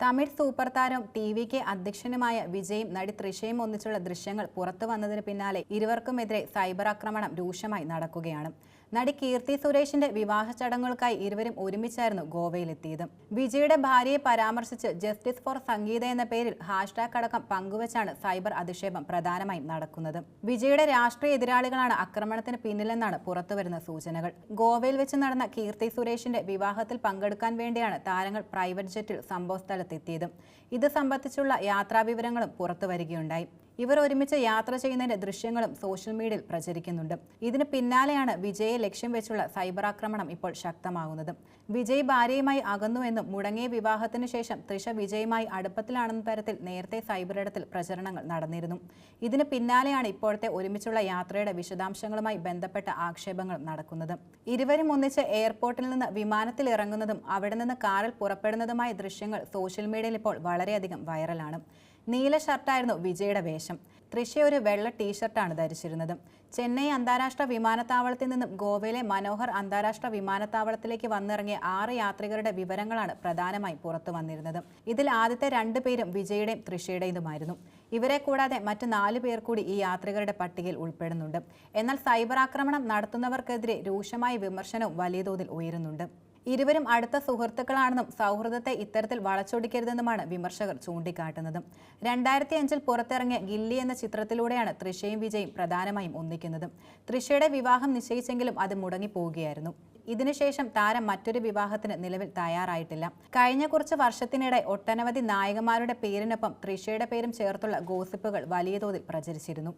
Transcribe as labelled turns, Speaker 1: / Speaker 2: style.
Speaker 1: Tamil super താരം T V K അധ്യക്ഷനുമായ വിജയും നടി തൃശയും ഒന്നിച്ചുള്ള ദൃശ്യങ്ങൾ പുറത്തു വന്നതിന് പിന്നാലെ ഇരുവർക്കുമെതിരെ സൈബർ ആക്രമണം രൂക്ഷമായി നടക്കുകയാണ്. നടി കീർത്തി സുരേഷിന്റെ വിവാഹ ചടങ്ങുകൾക്കായി ഇരുവരും ഒരുമിച്ചായിരുന്നു ഗോവയിലെത്തിയത്. വിജയുടെ ഭാര്യയെ പരാമർശിച്ച് ജസ്റ്റിസ് ഫോർ സംഗീത എന്ന പേരിൽ ഹാഷ്ടാഗ് അടക്കം പങ്കുവച്ചാണ് സൈബർ അധിക്ഷേപം പ്രധാനമായും നടക്കുന്നത്. വിജയുടെ രാഷ്ട്രീയ എതിരാളികളാണ് ആക്രമണത്തിന് പിന്നിലെന്നാണ് പുറത്തുവരുന്ന സൂചനകൾ. ഗോവയിൽ വെച്ച് നടന്ന കീർത്തി സുരേഷിന്റെ വിവാഹത്തിൽ പങ്കെടുക്കാൻ വേണ്ടിയാണ് താരങ്ങൾ പ്രൈവറ്റ് ജെറ്റിൽ സംഭവസ്ഥലത്തെത്തിയത്. ഇത് സംബന്ധിച്ചുള്ള യാത്രാവിവരങ്ങളും പുറത്തുവരികയുണ്ടായി. ഇവർ ഒരുമിച്ച് യാത്ര ചെയ്യുന്നതിന്റെ ദൃശ്യങ്ങളും സോഷ്യൽ മീഡിയയിൽ പ്രചരിക്കുന്നുണ്ട്. ഇതിന് പിന്നാലെയാണ് വിജയെ ലക്ഷ്യം വെച്ചുള്ള സൈബർ ആക്രമണം ഇപ്പോൾ ശക്തമാകുന്നത്. വിജയ് ഭാര്യയുമായി അകന്നുവെന്നും മുടങ്ങിയ വിവാഹത്തിന് ശേഷം തൃഷ വിജയുമായി അടുപ്പത്തിലാണെന്ന തരത്തിൽ നേരത്തെ സൈബർ ഇടത്തിൽ പ്രചരണങ്ങൾ നടന്നിരുന്നു. ഇതിന് പിന്നാലെയാണ് ഇപ്പോഴത്തെ ഒരുമിച്ചുള്ള യാത്രയുടെ വിശദാംശങ്ങളുമായി ബന്ധപ്പെട്ട ആക്ഷേപങ്ങൾ നടക്കുന്നത്. ഇരുവരും ഒന്നിച്ച് എയർപോർട്ടിൽ നിന്ന് വിമാനത്തിൽ ഇറങ്ങുന്നതും അവിടെ നിന്ന് കാറിൽ പുറപ്പെടുന്നതുമായ ദൃശ്യങ്ങൾ സോഷ്യൽ മീഡിയയിൽ ഇപ്പോൾ വളരെയധികം വൈറലാണ്. നീല ഷർട്ടായിരുന്നു വിജയുടെ വേഷം. തൃശ ഒരു വെള്ള ടീഷർട്ടാണ് ധരിച്ചിരുന്നത്. ചെന്നൈ അന്താരാഷ്ട്ര വിമാനത്താവളത്തിൽ നിന്നും ഗോവയിലെ മനോഹർ അന്താരാഷ്ട്ര വിമാനത്താവളത്തിലേക്ക് വന്നിറങ്ങിയ ആറ് യാത്രികരുടെ വിവരങ്ങളാണ് പ്രധാനമായി പുറത്തു വന്നിരുന്നത്. ഇതിൽ ആദ്യത്തെ രണ്ടു പേരും വിജയുടെയും തൃശയുടേതുമായിരുന്നു ഇവരെ കൂടാതെ മറ്റു നാല് പേർ കൂടി ഈ യാത്രികരുടെ പട്ടികയിൽ ഉൾപ്പെടുന്നുണ്ട്. എന്നാൽ സൈബർ ആക്രമണം നടത്തുന്നവർക്കെതിരെ രൂക്ഷമായ വിമർശനവും വലിയ തോതിൽ ഉയരുന്നുണ്ട്. ഇരുവരും അടുത്ത സുഹൃത്തുക്കളാണെന്നും സൗഹൃദത്തെ ഇത്തരത്തിൽ വളച്ചൊടിക്കരുതെന്നുമാണ് വിമർശകർ ചൂണ്ടിക്കാട്ടുന്നത്. രണ്ടായിരത്തി അഞ്ചിൽ പുറത്തിറങ്ങിയ ഗില്ലി എന്ന ചിത്രത്തിലൂടെയാണ് തൃശയും വിജയും പ്രധാനമായും ഒന്നിക്കുന്നത്. തൃശയുടെ വിവാഹം നിശ്ചയിച്ചെങ്കിലും അത് മുടങ്ങിപ്പോവുകയായിരുന്നു. ഇതിനുശേഷം താരം മറ്റൊരു വിവാഹത്തിന് നിലവിൽ തയ്യാറായിട്ടില്ല. കഴിഞ്ഞ കുറച്ച് വർഷത്തിനിടെ ഒട്ടനവധി നായകന്മാരുടെ പേരിനൊപ്പം തൃശയുടെ പേരും ചേർത്തുള്ള ഗോസിപ്പുകൾ വലിയ തോതിൽ പ്രചരിച്ചിരുന്നു.